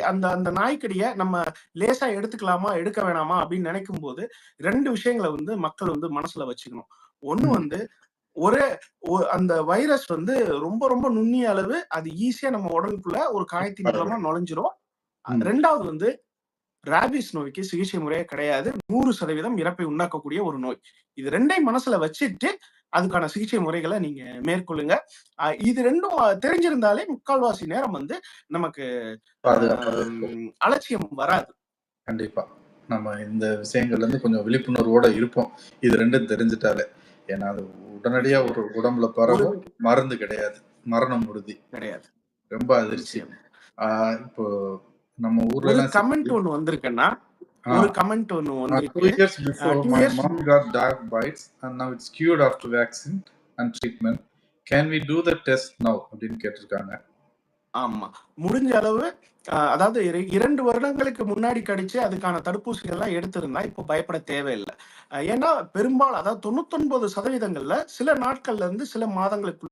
அந்த அந்த நாய்க்கடிய நம்ம லேசா எடுத்துக்கலாமா எடுக்க வேணாமா அப்படின்னு நினைக்கும் போது ரெண்டு விஷயங்களை வந்து மக்கள் வந்து மனசுல வச்சுக்கணும் ஒண்ணு. வந்து ஒரே அந்த வைரஸ் வந்து ரொம்ப ரொம்ப நுண்ணிய அளவு அது ஈஸியா நம்ம உடலுக்குள்ள ஒரு காயத்தின் மூலமா. நுழைஞ்சிரும். ரெண்டாவது வந்து ராபிஸ் நோய்க்கு சிகிச்சை முறையே கிடையாது நூறு சதவீதம் இறப்பை உண்டாக்கக்கூடிய ஒரு நோய் இது ரெண்டையும் மனசுல வச்சுட்டு அதுக்கான சிகிச்சை முறைகளை நீங்க மேற்கொள்ளுங்க. இது ரெண்டும் தெரிஞ்சிருந்தாலே முக்கால்வாசி நேரம் வந்து நமக்கு அலட்சியம் வராது. கண்டிப்பா. நம்ம இந்த விஷயங்கள்ல இருந்து கொஞ்சம் விழிப்புணர்வோட இருப்போம். இது ரெண்டும் தெரிஞ்சுட்டாலே. ஏன்னா அது உடனடியா ஒரு உடம்புல பரவும் மருந்து கிடையாது. மரணம் உறுதி. கிடையாது. ரொம்ப அதிர்ச்சி. இப்போ நம்ம ஊர்ல கமெண்ட் ஒண்ணு வந்திருக்குன்னா ஒரு comment to mom got dog bites, and now it's cured after vaccine and treatment. Can we do the test now? அப்படின்னு கேட்டிருக்காங்க. ஆமா. முடிஞ்ச அளவு அதாவது இர- இரண்டு வருடங்களுக்கு முன்னாடி கடிச்சு அதுக்கான தடுப்பூசிகள் எல்லாம் எடுத்திருந்தா இப்போ பயப்பட தேவையில்லை. ஏன்னா பெரும்பாலும் அதாவது தொண்ணூத்தொன்பது சதவீதங்கள்ல சில நாட்கள்ல இருந்து சில மாதங்களுக்கு